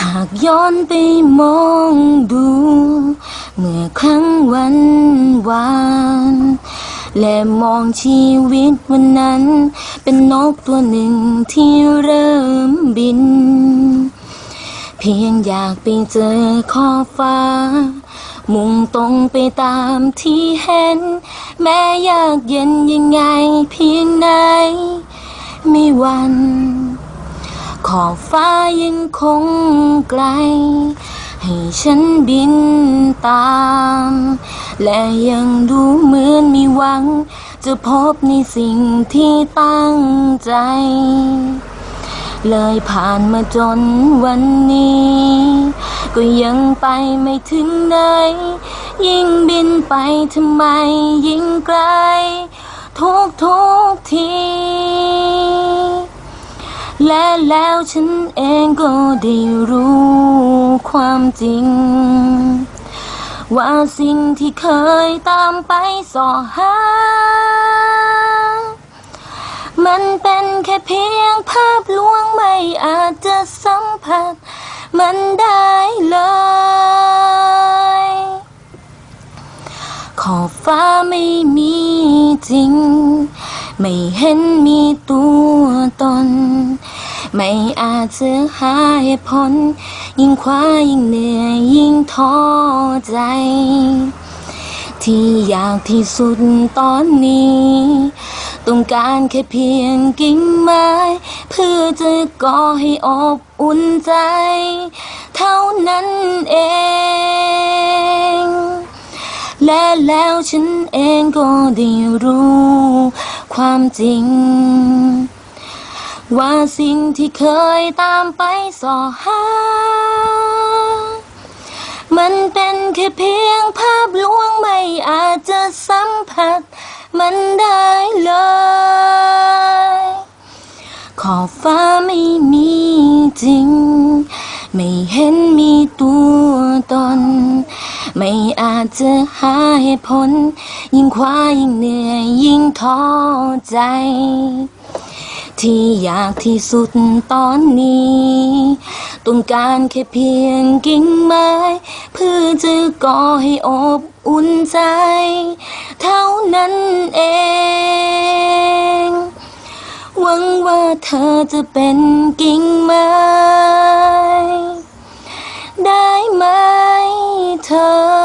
หากย้อนไปมองดู เมื่อครั้งวันวาน และมองชีวิตวันนั้น เป็นนกตัวหนึ่งที่เริ่มบิน เพียงอยากไปเจอขอบฟ้า มุ่งตรงไปตามที่เห็น แม้ยากเย็นยังไงเพียงไหน ไม่วัน ขอบฟ้ายังคงไกล ให้ฉันบินตาม และยังดูเหมือนมีหวัง จะพบในสิ่งที่ตั้งใจ เลยผ่านมาจนวันนี้ ก็ยังไปไม่ถึงไหน ยิ่งบินไปทำไมยิ่งไกล ทุกทุกที และแล้วฉันเองก็ได้รู้ความจริง ว่าสิ่งที่เคยตามไปสอหา มันเป็นแค่เพียงภาพลวงไม่อาจจะสัมผัส มันได้เลย ขอบฟ้าไม่มีจริง ไม่เห็นมีตัวตน ไม่อาจจะหาเหตุผล ยิ่งคว้ายิ่งเหนื่อยยิ่งท้อใจ ที่อยากที่สุดตอนนี้ ต้องการแค่เพียงกิ่งไม้ เพื่อจะก่อให้อบอุ่นใจ เท่านั้นเองและแล้วฉันเองก็ได้รู้ความจริง ว่าสิ่งที่เคยตามไปสอหา มันเป็นแค่เพียงภาพลวงไม่อาจจะสัมผัส มันได้เลย ขอบฟ้าไม่มีจริง ไม่เห็นมีตัวตน ไม่อาจจะหาเหตุผล ยิ่งคว้ายิ่งเหนื่อยยิ่งท้อใจ ที่อยากที่สุดตอนนี้ต้องการแค่เพียงกิ่งไม้ เพื่อจะก่อให้อบอุ่นใจ เท่านั้นเอง หวังว่าเธอจะเป็นกิ่งไม้ ได้ไหมเธอ